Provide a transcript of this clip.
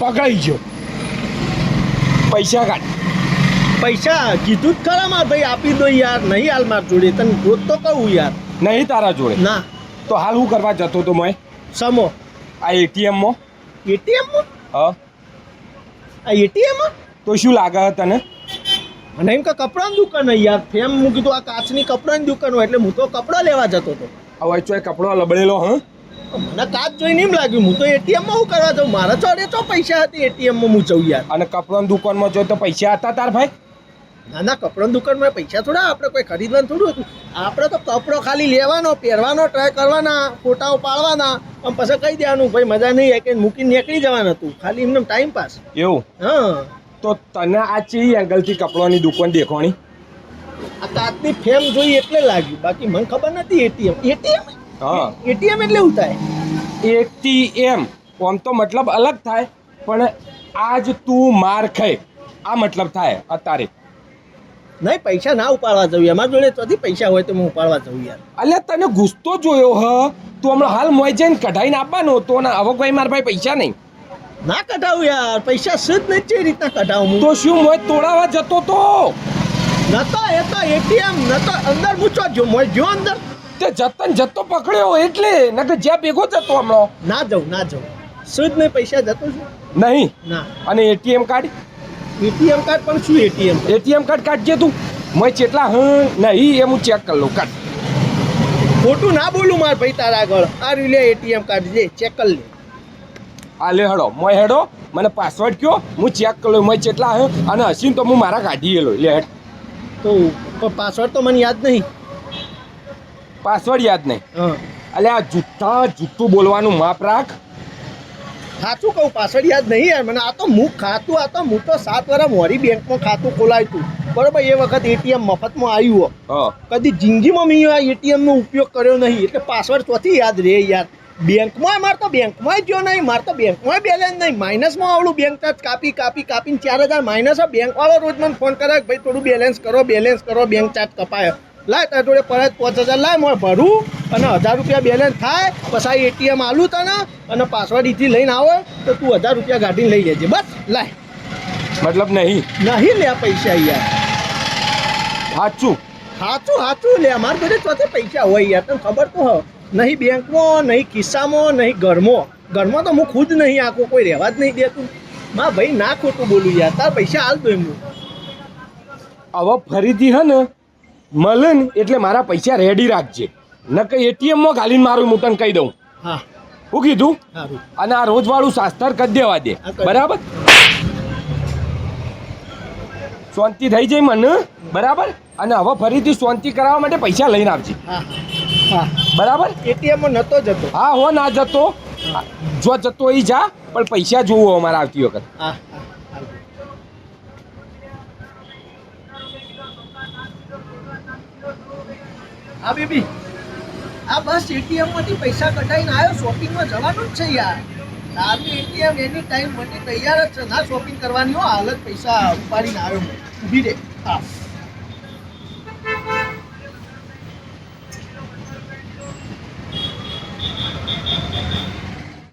પકડાઈ ગયો. પૈસા કાઢ. પૈસા કીધું જ ખરા માર ભાઈ આપી દો યાર નહીં હાલ માર જોડે તને જોત તો કહું યાર. નહીં તારા જોડે. ના. તો હાલ હું કરવા જતો તો મેં સમો આ એટીએમમાં. એટીએમ હા. આ એટીએમ તો શું લાગે તને? મને એમ કે કપડાની દુકાન યાર. ફેમ હું કીધું આ કાચની કપડાની દુકાન હોય એટલે હું તો કપડાં લેવા જતો હતો હવે ચોય કપડો લબડેલો હા? મને કાચ જોઈને એમ લાગ્યું હું તો એટીએમમાં હું કરવા જાઉં? મારા જોડે તો પૈસા હતી એટીએમમાં હું જઉં યાર. અને કપડાં દુકાનમાં જોઈ તો પૈસા હતા તાર ભાઈ? ના ના કપડાં દુકાનમાં પૈસા થોડા આપણે કોઈ ખરીદવાનું થોડું હતું. આપણે તો કપડો ખાલી લેવાનો પહેરવાનો ટ્રાય કરવાના ફોટાઓ પાડવાના અને પછી કહી દેવાનું ભાઈ મજા નહીં આવે કે મૂકીને નીકળી જવાનું હતું. ખાલી એમને ટાઈમ પાસ એવું? હા. તો તને આ ચી એંગલથી કપડાની દુકાન દેખવાની આ કાચની ફેમ જોઈ એટલે લાગ્યું. બાકી મને ખબર નથી એટીએમ એટીએમ હા. એટીએમ એટલે એવું થાય? એટીએમ આમ તો મતલબ અલગ થાય પણ આજ તું માર ખાય. આ મતલબ થાય અત્યારે નહીં પૈસા ના ઉપાડવા જવું અમારા જોડે ચોથી પૈસા હોય તો હું ઉપાડવા જવું યાર. અલ્યા તને ગુસ્તો જોયો હ? તું હમણાં હાલ મોય જઈને કઢાઈને આપવાનો તો ના હવે કોઈ મારા ભાઈ પૈસા નહીં. ના કઢાવું યાર. પૈસા શુદ્ધ નથી જે રીતના કઢાવું હું. તો શું મોય તોડાવા જતો તો? નતો એ તો એટીએમ નતો અંદર મૂચો જો મોય જો અંદર. તે જતન જતો પકડ્યો એટલે નકર જ્યાં ભેગો જતો હમણાં. ના જાઉં ના જાઉં. શુદ્ધ નહીં પૈસા જતો છું? નહીં. ના. અને એટીએમ કાર્ડ? એટીએમ કાર્ડ પણ શું એટીએમ એટીએમ કાર્ડ કાઢજે તું. મેં ચેટલા હ નહીં એ હું ચેક કરી લઉં કાઢ. ખોટું ના બોલું માર ભાઈ તારા આગળ. આ લે એટીએમ કાર્ડ જે ચેક કરી લે. આ લે હેડો મોય હેડો મને પાસવર્ડ કયો હું ચેક કરી લઉં મોય ચેટલા હ અને હસીને તો હું મારા કાઢીએ લો લે હેડ. તો પાસવર્ડ તો મને યાદ નહીં. પાસવર્ડ યાદ નહીં. અલે આ જૂઠા જૂઠું બોલવાનું માપ રાખ. સાચું કહું પાસવર્ડ યાદ નહીં યાર. મને આ તો મુખ ખાતું આ તો હું તો સાત વર્ષ મોરી બેંકમાં ખાતું ખોલાવ્યું હતું બરોબર એ વખત એટીએમ મફતમાં આવ્યું હા. કદી જિંદગીમાં મેં આ એટીએમનો ઉપયોગ કર્યો નહીં. એટલે પાસવર્ડ ચોથી યાદ રહે યાર. બેંકમાં મારે તો બેંકમાં ગયો નહીં. મારે તો બેંકમાં બેલેન્સ નહીં. માઇનસમાં આવડું બેંક ચાર્જ કાપી કાપી કાપીને ચાર હજાર માઇનસ બેંકવાળો રોજ મને ફોન કરે ભાઈ થોડું બેલેન્સ કરો બેલેન્સ કરો બેંક ચાર્જ કપાય. લાય તાર જોડે પરત પાંચ હજાર લાય મારે ભરું અને હજાર રૂપિયા બેલેન્સ થાય પછી એટીએમ આલું તને અને પાસવર્ડ એથી લઈને આવે તો તું હજાર રૂપિયા ગાડીને લઈ લેજે. બસ લાય. મતલબ નહીં? નહીં લે પૈસા યાર. સાચું સાચું સાચું લે અમારા બધે ચોથે પૈસા હોય યાર. તને ખબર તો હ. નહીં બેંકમાં નહીં ખિસ્સામાં નહીં ઘરમાં. ઘરમાં તો હું ખુદ નહીં આખું કોઈ રહેવા જ નહીં દેતું. મા ભાઈ ના ખોટું બોલું યાર. તાર પૈસા હાલ દો એમનું. હવે ફરીથી હે ને મળે ને એટલે મારા પૈસા રેડી રાખજે. નકર એટીએમમાં ઘાલીને મારું હું કહી દઉં. હું. કીધું? અને આ રોજવાળું શાસ્ત્ર કરી દેવા દે. બરાબર? શાંતિ થઈ જાય મને બરાબર? અને હવે ફરીથી શાંતિ કરાવવા માટે પૈસા લઈને આવજે. હા હા. બરાબર? એટીએમ નતો જતો. હા હો ના જતો. જો જતો એ જા પણ પૈસા જોવો અમારે આવતી વખત. હા, બેબી. આ બસ એટીએમમાંથી પૈસા કઢાઈને આવ્યો શોપિંગમાં જવાનું જ છે યાર. તારની એટીએમ એની ટાઈમ માટે તૈયાર જ છે. ના શોપિંગ કરવાની હો હાલત પૈસા ઉપાડીને આવ્યો ઊભી રે. હા.